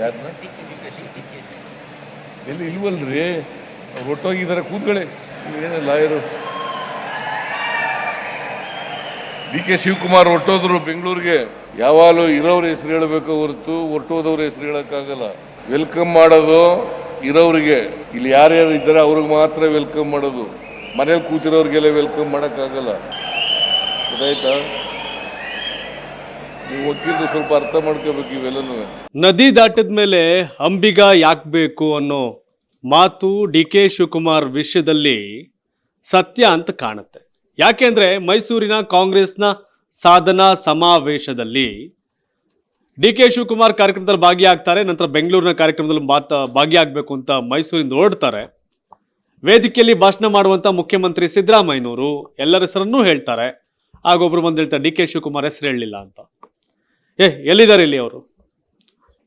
ಯಾರನ್ನ ಎಲ್ಲಿ, ಇಲ್ವಲ್ರಿ? ಅವ್ರು ಒಟ್ಟೋಗಿದ್ದಾರೆ, ಕೂತ್ಕೊಳ್ಳಿ. ಏನು ಲಾಯರು? ಡಿ ಕೆ ಶಿವಕುಮಾರ್ ಹೊರಟೋದ್ರು ಬೆಂಗಳೂರಿಗೆ. ಯಾವಾಗಲೂ ಇರೋರ ಹೆಸರು ಹೇಳಬೇಕು ಹೊರತು ಹೊರಟೋದವ್ರ ಹೆಸರು ಹೇಳೋಕ್ಕಾಗಲ್ಲ. ವೆಲ್ಕಮ್ ಮಾಡೋದು ಇರೋರಿಗೆ ಇಲ್ಲಿ ಯಾರ್ಯಾರು ಇದ್ದಾರೆ, ಅವ್ರಿಗೆ ಮಾತ್ರ ವೆಲ್ಕಮ್ ಮಾಡೋದು. ಮನೇಲಿ ಕೂತಿರೋರಿಗೆಲ್ಲ ವೆಲ್ಕಮ್ ಮಾಡೋಕ್ಕಾಗಲ್ಲ. ಗೊತ್ತಾಯ್ತಾ? ವಕೀಲರು ಸ್ವಲ್ಪ ಅರ್ಥ ಮಾಡ್ಕೋಬೇಕು ಇವೆಲ್ಲನೂ. ನದಿ ದಾಟಿದ ಮೇಲೆ ಅಂಬಿಗ ಯಾಕೆ ಬೇಕು ಅನ್ನೋ ಮಾತು ಡಿ ಕೆ ಶಿವಕುಮಾರ್ ವಿಷಯದಲ್ಲಿ ಸತ್ಯ ಅಂತ ಕಾಣುತ್ತೆ. ಯಾಕೆಂದ್ರೆ ಮೈಸೂರಿನ ಕಾಂಗ್ರೆಸ್ನ ಸಾಧನಾ ಸಮಾವೇಶದಲ್ಲಿ ಡಿ ಕೆ ಶಿವಕುಮಾರ್ ಕಾರ್ಯಕ್ರಮದಲ್ಲಿ ಭಾಗಿಯಾಗ್ತಾರೆ, ನಂತರ ಬೆಂಗಳೂರಿನ ಕಾರ್ಯಕ್ರಮದಲ್ಲಿ ಮಾತ ಭಾಗಿಯಾಗಬೇಕು ಅಂತ ಮೈಸೂರಿಂದ ಹೊರಡ್ತಾರೆ. ವೇದಿಕೆಯಲ್ಲಿ ಭಾಷಣ ಮಾಡುವಂಥ ಮುಖ್ಯಮಂತ್ರಿ ಸಿದ್ದರಾಮಯ್ಯನವರು ಎಲ್ಲರ ಹೆಸರನ್ನೂ ಹೇಳ್ತಾರೆ. ಆಗ ಒಬ್ಬರು ಬಂದು ಹೇಳ್ತಾರೆ, ಡಿ ಕೆ ಶಿವಕುಮಾರ್ ಹೆಸರು ಹೇಳಲಿಲ್ಲ ಅಂತ. ಏ, ಎಲ್ಲಿದ್ದಾರೆ ಇಲ್ಲಿ ಅವರು?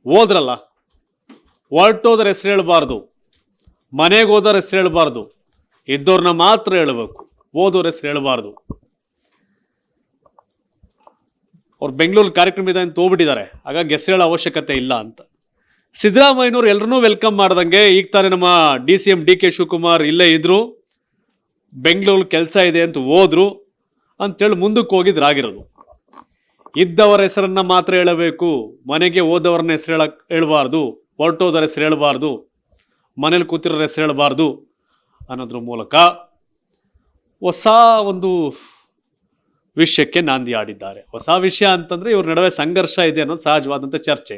ಹೋದ್ರಲ್ಲ. ಹೊರಟೋದ್ರ ಹೆಸರು ಹೇಳಬಾರ್ದು. ಮನೆಗೆ ಹೋದವ್ರ ಹೆಸರು ಹೇಳಬಾರ್ದು. ಇದ್ದವ್ರನ್ನ ಮಾತ್ರ ಹೇಳಬೇಕು. ಓದೋರ ಹೆಸರು ಹೇಳಬಾರ್ದು. ಅವ್ರು ಬೆಂಗಳೂರು ಕಾರ್ಯಕ್ರಮ ಇದೆ ಅಂತ ಹೋಗ್ಬಿಟ್ಟಿದ್ದಾರೆ ಹಾಗಾಗಿ ಹೆಸರು ಹೇಳೋ ಅವಶ್ಯಕತೆ ಇಲ್ಲ ಅಂತ. ಸಿದ್ದರಾಮಯ್ಯನವ್ರು ಎಲ್ಲರನ್ನೂ ವೆಲ್ಕಮ್ ಮಾಡ್ದಂಗೆ ಈಗ ತಾನೇ ನಮ್ಮ D C M D K Shivakumar ಇಲ್ಲೇ ಇದ್ರು. ಬೆಂಗಳೂರು ಕೆಲಸ ಇದೆ ಅಂತ ಹೋದ್ರು. ಅಂತೇಳಿ ಮುಂದಕ್ಕೆ ಹೋಗಿದ್ರಾಗಿರೋದು ಇದ್ದವರ ಹೆಸರನ್ನ ಮಾತ್ರ ಹೇಳಬೇಕು, ಮನೆಗೆ ಹೋದವರನ್ನ ಹೆಸರು ಹೇಳ, ಹೇಳಬಾರ್ದು ಹೊರಟೋದರ ಹೆಸರು ಹೇಳಬಾರ್ದು, ಮನೇಲಿ ಕೂತಿರೋ ಹೆಸರು ಹೇಳಬಾರ್ದು ಅನ್ನೋದ್ರ ಮೂಲಕ ಹೊಸ ಒಂದು ವಿಷಯಕ್ಕೆ ನಾಂದಿ ಆಡಿದ್ದಾರೆ ಹೊಸ ವಿಷಯ ಅಂತಂದ್ರೆ ಇವ್ರ ನಡುವೆ ಸಂಘರ್ಷ ಇದೆ ಅನ್ನೋದು ಸಹಜವಾದಂಥ ಚರ್ಚೆ.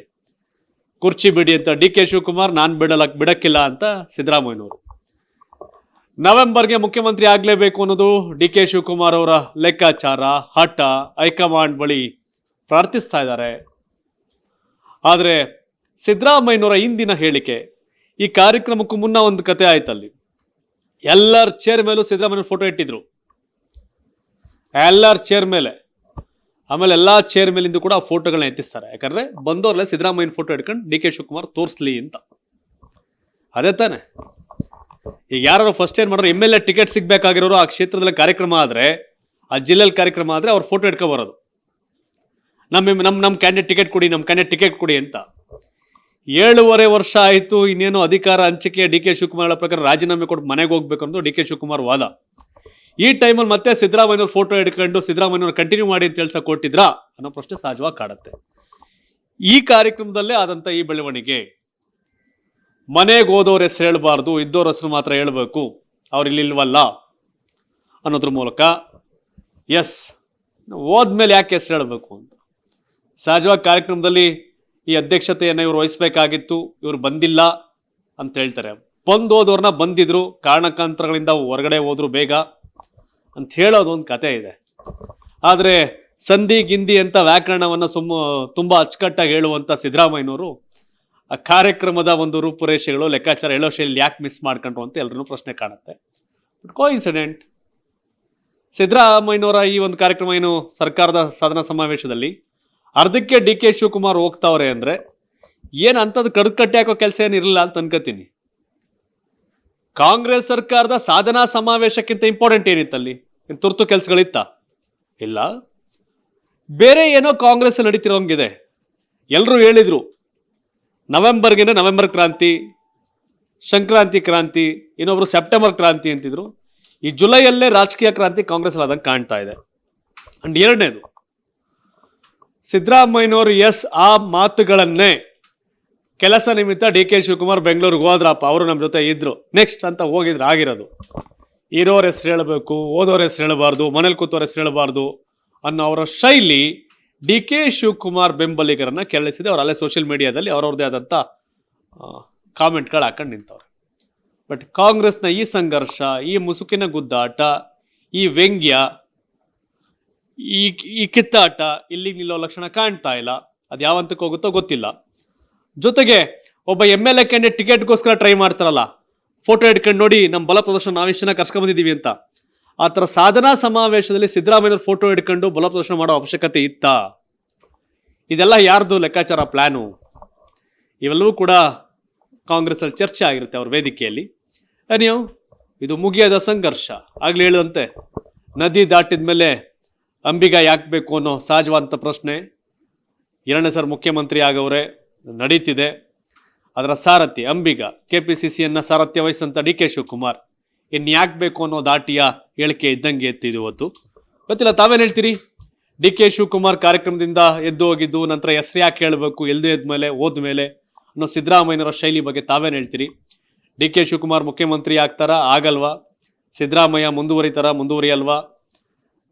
ಕುರ್ಚಿ ಬಿಡಿ ಅಂತ ಡಿ ಕೆ ಶಿವಕುಮಾರ್, ನಾನು ಬಿಡಲ, ಬಿಡಕ್ಕಿಲ್ಲ ಅಂತ ಸಿದ್ದರಾಮಯ್ಯನವರು. ನವೆಂಬರ್ಗೆ ಮುಖ್ಯಮಂತ್ರಿ ಆಗಲೇಬೇಕು ಅನ್ನೋದು ಡಿ ಕೆ ಶಿವಕುಮಾರ್ ಅವರ ಲೆಕ್ಕಾಚಾರ, ಹಠ, ಹೈಕಮಾಂಡ್ ಬಳಿ ಪ್ರಾರ್ಥಿಸ್ತಾ ಇದ್ದಾರೆ. ಆದರೆ ಸಿದ್ದರಾಮಯ್ಯನವರ ಇಂದಿನ ಹೇಳಿಕೆ, ಈ ಕಾರ್ಯಕ್ರಮಕ್ಕೂ ಮುನ್ನ ಒಂದು ಕತೆ ಆಯ್ತಲ್ಲಿ. ಎಲ್ಲರ ಚೇರ್ ಮೇಲೂ ಸಿದ್ದರಾಮಯ್ಯ ಫೋಟೋ ಇಟ್ಟಿದ್ರು. ಎಲ್ಲರ ಚೇರ್ ಮೇಲೆ, ಆಮೇಲೆ ಎಲ್ಲ ಚೇರ್ ಮೇಲಿಂದ ಕೂಡ ಆ ಫೋಟೋಗಳನ್ನ ಎತ್ತಿಸ್ತಾರೆ. ಯಾಕಂದ್ರೆ ಬಂದವ್ರಲ್ಲೇ ಸಿದ್ದರಾಮಯ್ಯನ ಫೋಟೋ ಇಟ್ಕೊಂಡು ಡಿ ಕೆ ಶಿವಕುಮಾರ್ ತೋರಿಸ್ಲಿ ಅಂತ. ಅದೇ ತಾನೆ. ಈಗ ಯಾರು ಫಸ್ಟ್ ಏನ್ ಮಾಡೋರು ಎಂ ಎಲ್ ಎ ಟಿಕೆಟ್ ಸಿಗ್ಬೇಕಾಗಿರೋರು ಆ ಕ್ಷೇತ್ರದಲ್ಲಿ ಕಾರ್ಯಕ್ರಮ ಆದರೆ, ಆ ಜಿಲ್ಲೆಯಲ್ಲಿ ಕಾರ್ಯಕ್ರಮ ಆದರೆ ಅವ್ರು ಫೋಟೋ ಇಟ್ಕೊ ಬರೋದು. ನಮ್ಮ ನಮ್ಮ ನಮ್ಮ ಕ್ಯಾಂಡಿಡೇಟ್ ಟಿಕೆಟ್ ಕೊಡಿ ನಮ್ಮ ಕ್ಯಾಂಡಿಡೇಟ್ ಟಿಕೆಟ್ ಕೊಡಿ ಅಂತ. ಏಳುವರೆ ವರ್ಷ ಆಯಿತು, ಇನ್ನೇನು ಅಧಿಕಾರ ಹಂಚಿಕೆ ಡಿ ಕೆ ಶಿವಕುಮಾರ್ ಪ್ರಕಾರ ರಾಜೀನಾಮೆ ಕೊಟ್ಟು ಮನೆಗೆ ಹೋಗ್ಬೇಕು ಅಂತ ಡಿ ಕೆ ಶಿವಕುಮಾರ್ ವಾದ. ಈ ಟೈಮಲ್ಲಿ ಮತ್ತೆ ಸಿದ್ದರಾಮಯ್ಯವ್ರ ಫೋಟೋ ಹಿಡ್ಕೊಂಡು ಸಿದ್ದರಾಮಯ್ಯವ್ರ ಕಂಟಿನ್ಯೂ ಮಾಡಿ ಅಂತ ಹೇಳ್ಸಕ್ಕೆ ಕೊಟ್ಟಿದ್ರಾ ಅನ್ನೋ ಪ್ರಶ್ನೆ ಸಹಜವಾಗಿ ಕಾಡುತ್ತೆ. ಈ ಕಾರ್ಯಕ್ರಮದಲ್ಲೇ ಆದಂಥ ಈ ಬೆಳವಣಿಗೆ. ಮನೆಗೆ ಹೋದವ್ರ ಹೆಸರು ಹೇಳಬಾರ್ದು, ಇದ್ದವ್ರ ಹೆಸರು ಮಾತ್ರ ಹೇಳಬೇಕು, ಅವ್ರು ಇಲ್ಲಿ ಇಲ್ವಲ್ಲ ಅನ್ನೋದ್ರ ಮೂಲಕ ಎಸ್ ಹೋದ್ಮೇಲೆ ಯಾಕೆ ಹೆಸರು ಹೇಳಬೇಕು ಅಂತ. ಸಹಜವಾಗಿ ಕಾರ್ಯಕ್ರಮದಲ್ಲಿ ಈ ಅಧ್ಯಕ್ಷತೆಯನ್ನು ಇವರು ವಹಿಸಬೇಕಾಗಿತ್ತು, ಇವರು ಬಂದಿಲ್ಲ ಅಂತ ಹೇಳ್ತಾರೆ. ಬಂದು ಹೋದವ್ರನ್ನ ಬಂದಿದ್ರು ಕಾರಣಕಾಂತರಗಳಿಂದ ಹೊರಗಡೆ ಹೋದ್ರು ಬೇಗ ಅಂತ ಹೇಳೋದು ಒಂದು ಕತೆ ಇದೆ. ಆದರೆ ಸಂಧಿ ಗಿಂದಿ ಅಂತ ವ್ಯಾಕರಣವನ್ನು ಸುಮ್ಮ ತುಂಬ ಅಚ್ಚುಕಟ್ಟಾಗಿ ಹೇಳುವಂಥ ಸಿದ್ದರಾಮಯ್ಯನವರು ಆ ಕಾರ್ಯಕ್ರಮದ ಒಂದು ರೂಪುರೇಷೆಗಳು, ಲೆಕ್ಕಾಚಾರ ಹೇಳೋ ಶೈಲಿ ಯಾಕೆ ಮಿಸ್ ಮಾಡ್ಕೊಂಡ್ರು ಅಂತ ಎಲ್ಲರೂ ಪ್ರಶ್ನೆ ಕಾಣುತ್ತೆ. ಬಟ್ ಕೋ ಇನ್ಸಿಡೆಂಟ್ ಸಿದ್ದರಾಮಯ್ಯನವರ ಈ ಒಂದು ಕಾರ್ಯಕ್ರಮ ಏನು ಸರ್ಕಾರದ ಸಾಧನ ಸಮಾವೇಶದಲ್ಲಿ ಅರ್ಧಕ್ಕೆ ಡಿ ಕೆ ಶಿವಕುಮಾರ್ ಹೋಗ್ತಾವ್ರೆ ಅಂದರೆ ಏನು ಅಂಥದ್ದು ಕಡ್ದು ಕಟ್ಟಿ ಹಾಕೋ ಕೆಲಸ ಏನಿರಲಿಲ್ಲ ಅಂತ ಅನ್ಕೋತೀನಿ. ಕಾಂಗ್ರೆಸ್ ಸರ್ಕಾರದ ಸಾಧನಾ ಸಮಾವೇಶಕ್ಕಿಂತ ಇಂಪಾರ್ಟೆಂಟ್ ಏನಿತ್ತಲ್ಲಿ? ಏನ್ ತುರ್ತು ಕೆಲಸಗಳಿತ್ತ? ಇಲ್ಲ. ಬೇರೆ ಏನೋ ಕಾಂಗ್ರೆಸ್ ನಡೀತಿರೋಂಗಿದೆ. ಎಲ್ಲರೂ ಹೇಳಿದ್ರು ನವೆಂಬರ್ಗೆನೆ ನವೆಂಬರ್ ಕ್ರಾಂತಿ, ಸಂಕ್ರಾಂತಿ ಕ್ರಾಂತಿ, ಇನ್ನೊಬ್ರು ಸೆಪ್ಟೆಂಬರ್ ಕ್ರಾಂತಿ ಅಂತಿದ್ರು. ಈ ಜುಲೈಯಲ್ಲೇ ರಾಜಕೀಯ ಕ್ರಾಂತಿ ಕಾಂಗ್ರೆಸ್ ಆದಂಗೆ ಕಾಣ್ತಾ ಇದೆ. ಅಂಡ್ ಎರಡನೇದು ಸಿದ್ದರಾಮಯ್ಯನವರು ಎಸ್ ಆ ಮಾತುಗಳನ್ನೇ ಕೆಲಸ ನಿಮಿತ್ತ ಡಿ ಕೆ ಶಿವಕುಮಾರ್ ಬೆಂಗಳೂರಿಗೆ ಹೋದ್ರಪ್ಪ. ಅವರು ನಮ್ಮ ಜೊತೆ ಇದ್ರು. ನೆಕ್ಸ್ಟ್ ಅಂತ ಹೋಗಿದ್ರು ಆಗಿರೋದು. ಇರೋರ ಹೆಸರು ಹೇಳಬೇಕು, ಓದೋರ ಹೆಸರು ಹೇಳಬಾರ್ದು, ಮನೇಲಿ ಕೂತೋರ ಹೆಸರು ಹೇಳಬಾರ್ದು ಅನ್ನೋ ಅವರ ಶೈಲಿ ಡಿ ಕೆ ಶಿವಕುಮಾರ್ ಬೆಂಬಲಿಗರನ್ನು ಕೆರಳಿಸಿದೆ. ಅವರು ಅಲ್ಲೇ ಸೋಷಿಯಲ್ ಮೀಡಿಯಾದಲ್ಲಿ ಅವ್ರವ್ರದ್ದೇ ಆದಂಥ ಕಾಮೆಂಟ್ಗಳು ಹಾಕೊಂಡು ನಿಂತವ್ರೆ. ಬಟ್ ಕಾಂಗ್ರೆಸ್ನ ಈ ಸಂಘರ್ಷ, ಈ ಮುಸುಕಿನ ಗುದ್ದಾಟ, ಈ ವ್ಯಂಗ್ಯ ಈ ಈ ಕಿತ್ತಾಟ ಇಲ್ಲಿ ನಿಲ್ಲೋ ಲಕ್ಷಣ ಕಾಣ್ತಾ ಇಲ್ಲ. ಅದು ಯಾವ ಹಂತಕ್ಕೆ ಹೋಗುತ್ತೋ ಗೊತ್ತಿಲ್ಲ. ಜೊತೆಗೆ ಒಬ್ಬ ಎಂ ಎಲ್ ಎ ಕ್ಯಾಂಡಿಡೇಟ್ ಟಿಕೆಟ್ಗೋಸ್ಕರ ಟ್ರೈ ಮಾಡ್ತಾರಲ್ಲ. ಫೋಟೋ ಇಟ್ಕೊಂಡು ನೋಡಿ ನಮ್ಮ ಬಲ ಪ್ರದರ್ಶನ ನಾವು ಜನ ಕರ್ಸ್ಕೊಂಬಂದಿದ್ದೀವಿ ಅಂತ. ಆ ಥರ ಸಾಧನಾ ಸಮಾವೇಶದಲ್ಲಿ ಸಿದ್ದರಾಮಯ್ಯವ್ರ ಫೋಟೋ ಇಟ್ಕೊಂಡು ಬಲ ಪ್ರದರ್ಶನ ಮಾಡೋ ಅವಶ್ಯಕತೆ ಇತ್ತಾ? ಇದೆಲ್ಲ ಯಾರ್ದು ಲೆಕ್ಕಾಚಾರ ಪ್ಲ್ಯಾನು ಇವೆಲ್ಲವೂ ಕೂಡ ಕಾಂಗ್ರೆಸ್ಸಲ್ಲಿ ಚರ್ಚೆ ಆಗಿರುತ್ತೆ ಅವ್ರ ವೇದಿಕೆಯಲ್ಲಿ. ನೀವು ಇದು ಮುಗಿಯದ ಸಂಘರ್ಷ. ಆಗಲೇ ಹೇಳಿದಂತೆ, ನದಿ ದಾಟಿದ ಮೇಲೆ ಅಂಬಿಗ ಯಾಕೆ ಬೇಕು ಅನ್ನೋ ಸಹಜವಾದಂಥ ಪ್ರಶ್ನೆ. ಎರಡನೇ ಸರ್ ಮುಖ್ಯಮಂತ್ರಿ ಆಗವ್ರೆ, ನಡೀತಿದೆ. ಅದರ ಸಾರಥಿ ಅಂಬಿಗ ಕೆ ಪಿ ಸಿ ಸಿಯನ್ನು ಸಾರಥ್ಯ ವಹಿಸಿದಂಥ ಡಿ ಕೆ ಶಿವಕುಮಾರ್. ಇನ್ನು ಯಾಕೆ ಬೇಕು ಅನ್ನೋ ದಾಟಿಯ ಹೇಳಿಕೆ ಇದ್ದಂಗೆ ಎತ್ತಿದ್ದು ಇವತ್ತು. ಗೊತ್ತಿಲ್ಲ, ತಾವೇನು ಹೇಳ್ತೀರಿ? ಡಿ ಕೆ ಶಿವಕುಮಾರ್ ಕಾರ್ಯಕ್ರಮದಿಂದ ಎದ್ದು ಹೋಗಿದ್ದು, ನಂತರ ಹೆಸರು ಯಾಕೆ ಹೇಳಬೇಕು, ಎಲ್ದು ಎದ್ಮೇಲೆ, ಹೋದ್ಮೇಲೆ ಅನ್ನೋ ಸಿದ್ದರಾಮಯ್ಯನವರ ಶೈಲಿ ಬಗ್ಗೆ ತಾವೇನು ಹೇಳ್ತೀರಿ? ಡಿ ಕೆ ಶಿವಕುಮಾರ್ ಮುಖ್ಯಮಂತ್ರಿ ಆಗ್ತಾರಾ? ಆಗಲ್ವಾ? ಸಿದ್ದರಾಮಯ್ಯ ಮುಂದುವರಿತಾರ? ಮುಂದುವರಿಯಲ್ವಾ?